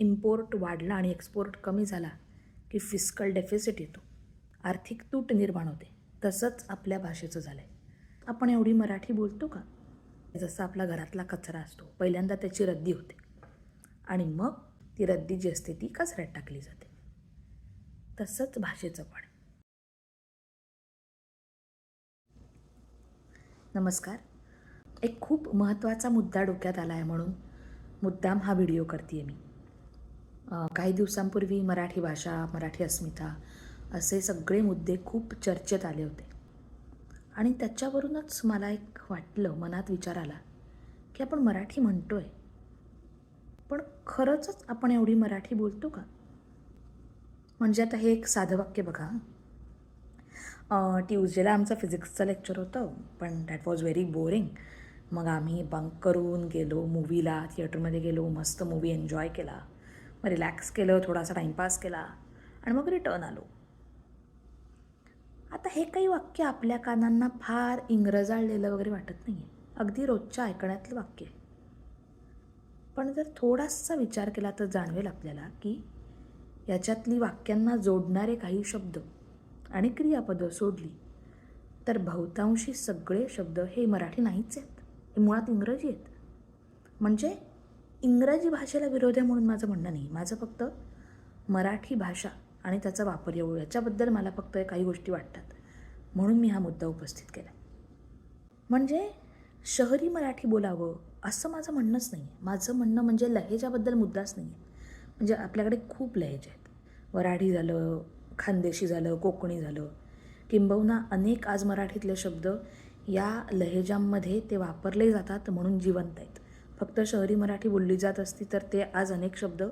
Import वाढला आणि export कमी झाला की फिस्कल डेफिसिट येतो. आर्थिक तूट निर्माण होते. तसंच आपल्या भाषेचं झालं आहे आपण एवढी मराठी बोलतो का? जसा आपला घरातला कचरा असतो. पहिल्यांदा त्याची रद्दी होते. आणि मग ती रद्दी जी असते ती कचऱ्यात टाकली जाते. तसंच भाषेचं पण. नमस्कार. एक खूप महत्त्वाचा मुद्दा डोक्यात आला आहे म्हणून मुद्दाम हा व्हिडिओ करते मी. काही दिवसांपूर्वी मराठी भाषा मराठी अस्मिता असे सगळे मुद्दे खूप चर्चेत आले होते. आणि त्याच्यावरूनच मला एक वाटलं मनात विचार आला की आपण मराठी म्हणतो आहे पण खरंचच आपण एवढी मराठी बोलतो का? म्हणजे आता हे एक साधं वाक्य बघा. ट्यूजडेला आमचं फिजिक्सचं लेक्चर होतं पण दॅट वॉज व्हेरी बोरिंग मग आम्ही बंक करून गेलो मूवीला थिएटरमध्ये गेलो मस्त मूवी एन्जॉय केला. मग रिलॅक्स केलं थोडासा टाईमपास केला आणि मग रिटर्न आलो. आता हे काही वाक्य आपल्या कानांना फार इंग्रजाळलेलं वगैरे वाटत नाही आहे अगदी रोजच्या ऐकण्यातलं वाक्य आहे. पण जर थोडासा विचार केला तर जाणवेल आपल्याला की याच्यातली वाक्यांना जोडणारे काही शब्द आणि क्रियापदं सोडली तर बहुतांशी सगळे शब्द हे मराठी नाहीच आहेत. हे मुळात इंग्रजी आहेत. म्हणजे इंग्रजी भाषेला विरोध आहे म्हणून माझं म्हणणं नाही. माझं फक्त मराठी भाषा आणि त्याचा वापर येऊ याच्याबद्दल मला फक्त काही गोष्टी वाटतात. म्हणून मी हा मुद्दा उपस्थित केला म्हणजे शहरी मराठी बोलावं असं माझं म्हणणंच नाही. आहे माझं म्हणणं म्हणजे लहेजाबद्दल मुद्दाच नाही. आहे म्हणजे आपल्याकडे खूप लहेज आहेत. वराठी झालं खानदेशी झालं कोकणी झालं. किंबहुना अनेक आज मराठीतले शब्द या लहेजांमध्ये ते वापरले जातात म्हणून जिवंत आहेत. फक्त शहरी मराठी बोलली जात असती तर ते आज अनेक शब्द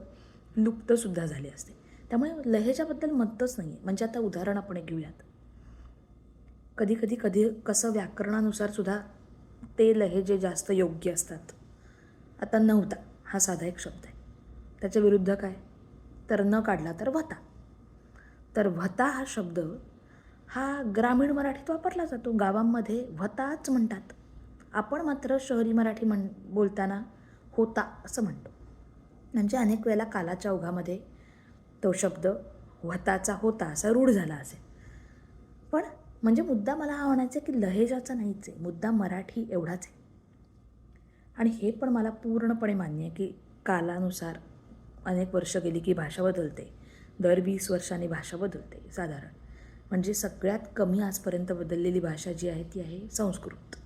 लुप्तसुद्धा झाले असते. त्यामुळे लहेजाबद्दल मतच नाही आहे म्हणजे आता उदाहरण आपण एक घेऊयात. कधी कधी कधी कसं व्याकरणानुसार सुद्धा ते लहेजे जास्त योग्य असतात. आता नव्हता. हा साधा एक शब्द आहे. त्याच्या विरुद्ध काय? तर न काढला तर व्हता. तर व्हता हा शब्द हा ग्रामीण मराठीत वापरला जातो. गावांमध्ये व्हताच म्हणतात. आपण मात्र शहरी मराठी म्हण बोलताना होता असं म्हणतो. म्हणजे अनेक वेळेला कालाच्या ओघामध्ये तो शब्द व्हताचा होता असा रूढ झाला असेल. पण म्हणजे मुद्दा मला हा म्हणायचा आहे की लहेजाचा नाहीच आहे मुद्दा मराठी एवढाच आहे. आणि हे पण मला पूर्णपणे मान्य आहे की कालानुसार अनेक वर्ष गेली की भाषा बदलते. दर वीस वर्षांनी भाषा बदलते साधारण. म्हणजे सगळ्यात कमी आजपर्यंत बदललेली भाषा जी आहे ती आहे संस्कृत.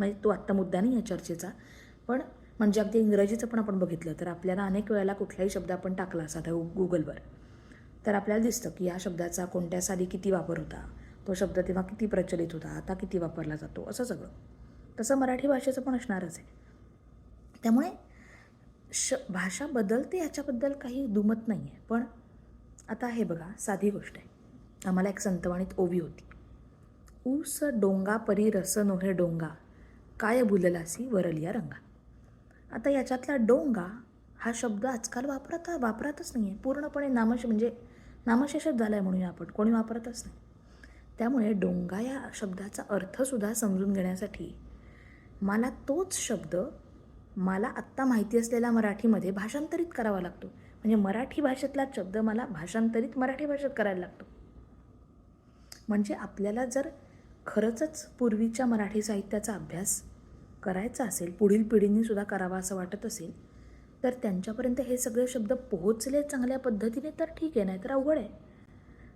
म्हणजे तो आत्ता मुद्दा नाही आहे चर्चेचा पण म्हणजे अगदी इंग्रजीचं पण आपण बघितलं तर आपल्याला अनेक वेळेला कुठलाही शब्द आपण टाकला साधा गुगलवर तर आपल्याला दिसतं की या शब्दाचा कोणत्या साली किती वापर होता तो शब्द तेव्हा किती प्रचलित होता आता किती वापरला जातो असं सगळं. तसं मराठी भाषेचं पण असणारच आहे. त्यामुळे श भाषा बदलते याच्याबद्दल काही दुमत नाही आहे पण आता हे बघा साधी गोष्ट आहे. आम्हाला एक संतवाणीत ओवी होती. ऊस डोंगा परी रस नोहे डोंगा. काय भुललासी वरलिया रंगा. आता याच्यातला डोंगा हा शब्द आजकाल वापरत वापरातच नाही आहे पूर्णपणे नामश म्हणजे नामशेषच झाला आहे म्हणूया आपण. कोणी वापरतच नाही. त्यामुळे डोंगा या शब्दाचा अर्थसुद्धा समजून घेण्यासाठी मला तोच शब्द मला आत्ता माहिती असलेल्या मराठीमध्ये भाषांतरित करावा लागतो. म्हणजे मराठी भाषेतला शब्द मला भाषांतरित मराठी भाषेत करायला लागतो. म्हणजे आपल्याला जर खरंचच पूर्वीच्या मराठी साहित्याचा अभ्यास करायचा असेल पुढील पिढींनीसुद्धा करावा असं वाटत असेल तर त्यांच्यापर्यंत हे सगळे शब्द पोहोचले चांगल्या पद्धतीने तर ठीक आहे नाही तर अवघड आहे.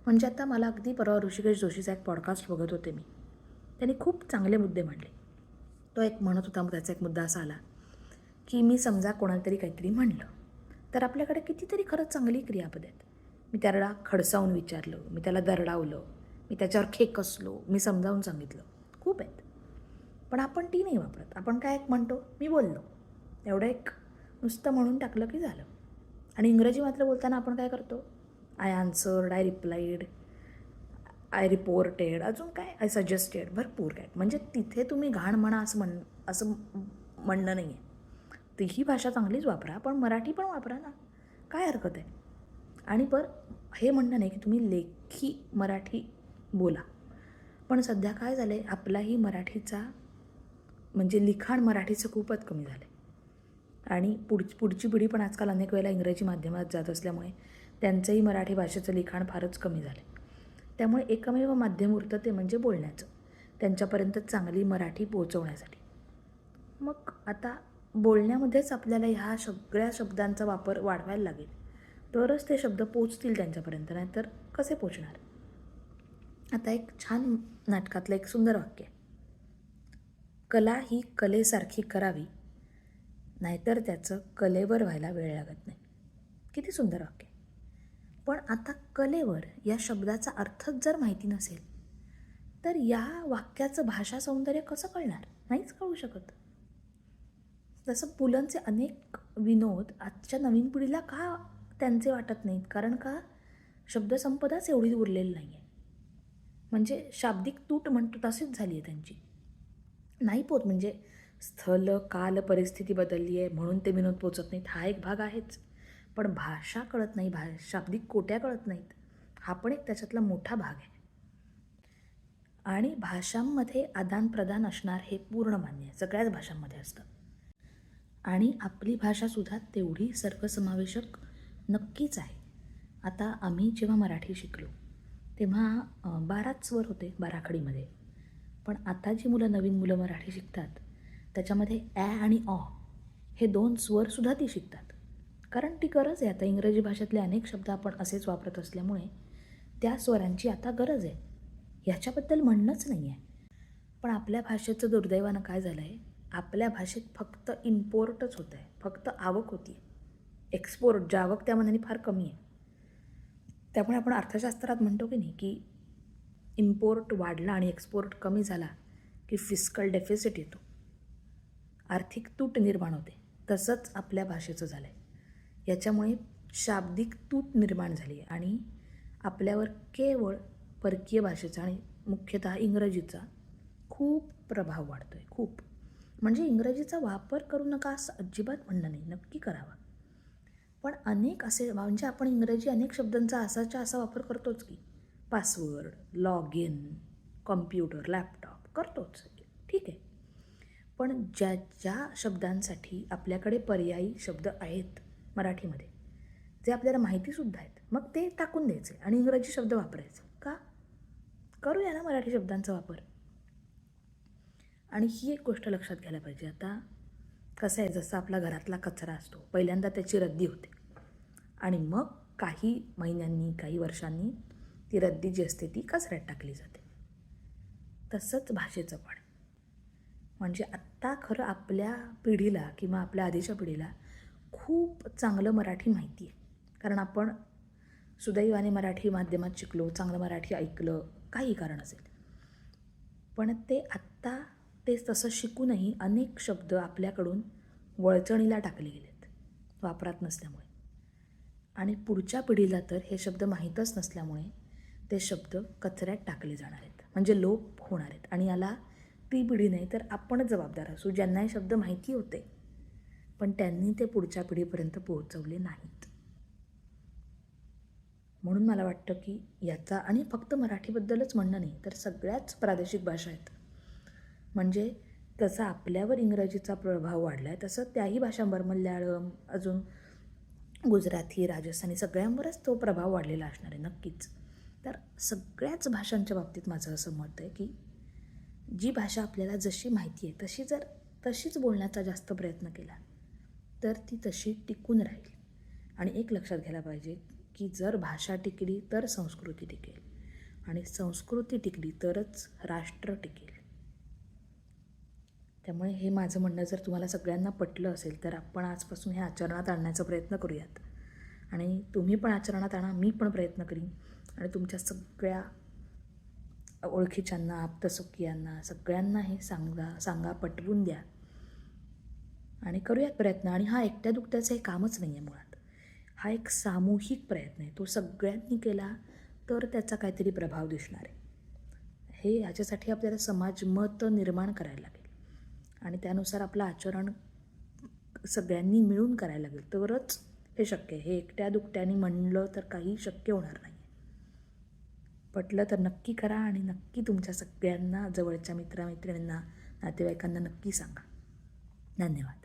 म्हणजे आता मला अगदी परवा ऋषिकेश जोशीचा एक पॉडकास्ट बघत होते मी. त्यांनी खूप चांगले मुद्दे मांडले. तो एक म्हणत होता मग त्याचा एक मुद्दा असा आला की मी समजा कोणाला तरी काहीतरी म्हणलं तर आपल्याकडे कितीतरी खरंच चांगली क्रियापद आहेत. मी त्याला खडसावून विचारलं मी त्याला दरडावलं मी त्याच्यावर खेकसलो मी समजावून सांगितलं. खूप आहेत. पण आपण ती नाही वापरत. आपण काय एक म्हणतो? मी बोललो. एवढं एक नुसतं म्हणून टाकलं की झालं. आणि इंग्रजी मात्र बोलताना आपण काय करतो? I answered I replied I reported अजून काय? आय सजेस्टेड भरपूर काय. म्हणजे तिथे तुम्ही घाण म्हणा असं म्हण असं म्हणणं नाही आहे ती ही भाषा चांगलीच वापरा पण मराठी पण वापरा ना. काय हरकत आहे? आणि पर हे म्हणणं नाही की तुम्ही लेखी मराठी बोला. पण सध्या काय झालं आहे आपलाही मराठीचा म्हणजे लिखाण मराठीचं खूपच कमी झालं आहे आणि पुढ पुढची पिढी पण आजकाल अनेक वेळेला इंग्रजी माध्यमात जात असल्यामुळे त्यांचंही मराठी भाषेचं लिखाण फारच कमी झालं आहे त्यामुळे एकमेव माध्यम उरतं ते म्हणजे बोलण्याचं. त्यांच्यापर्यंत चांगली मराठी पोहोचवण्यासाठी. मग आता बोलण्यामध्येच आपल्याला ह्या सगळ्या शब्दांचा वापर वाढवायला लागेल. तरच ते शब्द पोचतील त्यांच्यापर्यंत नाहीतर कसे पोचणार? आता एक छान नाटकातलं एक सुंदर वाक्य आहे. कला ही कलेसारखी करावी. नाहीतर त्याचं कलेवर व्हायला वेळ लागत नाही. किती सुंदर वाक्य. पण आता कलेवर या शब्दाचा अर्थच जर माहिती नसेल तर या वाक्याचं भाषा सौंदर्य कसं कळणार? नाहीच कळू शकत. जसं पुलंचे अनेक विनोद आजच्या नवीन पिढीला का त्यांचे वाटत नाहीत? कारण का? शब्दसंपदाच एवढी उरलेली नाही आहे म्हणजे शाब्दिक तूट म्हणतो तशीच झाली आहे त्यांची. नाही पोत. म्हणजे स्थल काल परिस्थिती बदलली आहे म्हणून ते विनोद पोचत नाहीत. हा एक भाग आहेच. पण भाषा कळत नाही. भा शाब्दिक कोट्या कळत नाहीत. हा पण एक त्याच्यातला मोठा भाग आहे. आणि भाषांमध्ये आदानप्रदान असणार हे पूर्ण मान्य आहे. सगळ्याच भाषांमध्ये असतं. आणि आपली भाषासुद्धा तेवढी सर्वसमावेशक नक्कीच आहे. आता आम्ही जेव्हा मराठी शिकलो तेव्हा बाराच स्वर होते बाराखडीमध्ये. पण आता जी मुलं नवीन मुलं मराठी शिकतात त्याच्यामध्ये ॲ आणि ऑ हे दोन स्वरसुद्धा ती शिकतात. कारण ती गरज आहे. आता इंग्रजी भाषेतले अनेक शब्द आपण असेच वापरत असल्यामुळे त्या स्वरांची आता गरज आहे. ह्याच्याबद्दल म्हणणंच नाही आहे पण आपल्या भाषेचं दुर्दैवानं काय झालं आहे आपल्या भाषेत फक्त इम्पोर्टच होत आहे फक्त आवक होती एक्सपोर्ट ज्या आवक त्या मनाने फार कमी आहे त्यामुळे आपण अर्थशास्त्रात म्हणतो की नाही की इम्पोर्ट वाढला आणि एक्सपोर्ट कमी झाला की फिस्कल डेफिसिट येतो. आर्थिक तूट निर्माण होते. तसंच आपल्या भाषेचं झालं आहे याच्यामुळे शाब्दिक तूट निर्माण झाली आहे आणि आपल्यावर केवळ परकीय भाषेचा आणि मुख्यतः इंग्रजीचा खूप प्रभाव वाढतो आहे खूप. म्हणजे इंग्रजीचा वापर करू नका असं अजिबात म्हणणं नाही. नक्की करावा. पण अनेक असे म्हणजे आपण इंग्रजी अनेक शब्दांचा असाच्या असा वापर करतोच की password log in computer laptop करतोच. ठीक आहे. पण ज्या ज्या शब्दांसाठी आपल्याकडे पर्यायी शब्द आहेत मराठीमध्ये जे आपल्याला माहितीसुद्धा आहेत मग ते टाकून द्यायचे आणि इंग्रजी शब्द वापरायचे. का? करूया ना मराठी शब्दांचा वापर. आणि ही एक गोष्ट लक्षात घ्यायला पाहिजे. आता कसं आहे जसं आपला घरातला कचरा असतो पहिल्यांदा त्याची रद्दी होते. आणि मग काही महिन्यांनी काही वर्षांनी ती रद्दी जी असते ती कचऱ्यात टाकली जाते. तसंच भाषेचं पण. म्हणजे आत्ता खरं आपल्या पिढीला किंवा आपल्या आधीच्या पिढीला खूप चांगलं मराठी माहिती आहे कारण आपण सुदैवाने मराठी माध्यमात शिकलो चांगलं मराठी ऐकलं काही कारण असेल. पण ते आत्ता ते तसं शिकूनही अनेक शब्द आपल्याकडून वळचणीला टाकले गेलेत. वापरात नसल्यामुळे. आणि पुढच्या पिढीला तर हे शब्द माहीतच नसल्यामुळे ते शब्द कचऱ्यात टाकले जाणार आहेत. म्हणजे लोप होणार आहेत. आणि याला ती पिढी नाही तर आपणच जबाबदार असू. ज्यांना हे शब्द माहिती होते पण त्यांनी ते पुढच्या पिढीपर्यंत पोहोचवले नाहीत. म्हणून मला वाटतं की याचा आणि फक्त मराठीबद्दलच म्हणणं नाही तर सगळ्याच प्रादेशिक भाषा आहेत. म्हणजे तसा आपल्यावर इंग्रजीचा प्रभाव वाढला आहे तसं त्याही भाषांवर मल्याळम अजून गुजराती राजस्थानी सगळ्यांवरच तो प्रभाव वाढलेला असणार आहे नक्कीच. तर सगळ्याच भाषांच्या बाबतीत माझं असं मत आहे की जी भाषा आपल्याला जशी माहिती आहे तशी जर तशीच बोलण्याचा जास्त प्रयत्न केला तर ती तशी टिकून राहील. आणि एक लक्षात घ्यायला पाहिजे की जर भाषा टिकली तर संस्कृती टिकेल आणि संस्कृती टिकली तरच राष्ट्र टिकेल. त्यामुळे हे माझं म्हणणं जर तुम्हाला सगळ्यांना पटलं असेल तर आपण आजपासून हे आचरणात आणण्याचा प्रयत्न करूयात. आणि तुम्ही पण आचरणात आणा मी पण प्रयत्न करीन. आणि तुमच्या सगळ्या ओळखीच्यांना आप्तसुखियांना सगळ्यांना हे सांगा सांगा पटवून द्या. आणि करूयात प्रयत्न. आणि हा एकट्या दुकट्याचं हे कामच नाही आहे मुळात. हा एक सामूहिक प्रयत्न आहे. तो सगळ्यांनी केला तर त्याचा काहीतरी प्रभाव दिसणार आहे. हे याच्यासाठी आपल्याला समाज मत निर्माण करायला लागेल. आणि त्यानुसार आपलं आचरण सगळ्यांनी मिळून करायला लागेल. तरच हे शक्य आहे. हे एकट्या दुकट्याने म्हणलं तर काही शक्य होणार नाही. पटलं तर नक्की करा आणि नक्की तुमच्या सगळ्यांना जवळच्या मित्रमैत्रिणींना नातेवाईकांना नक्की सांगा. धन्यवाद.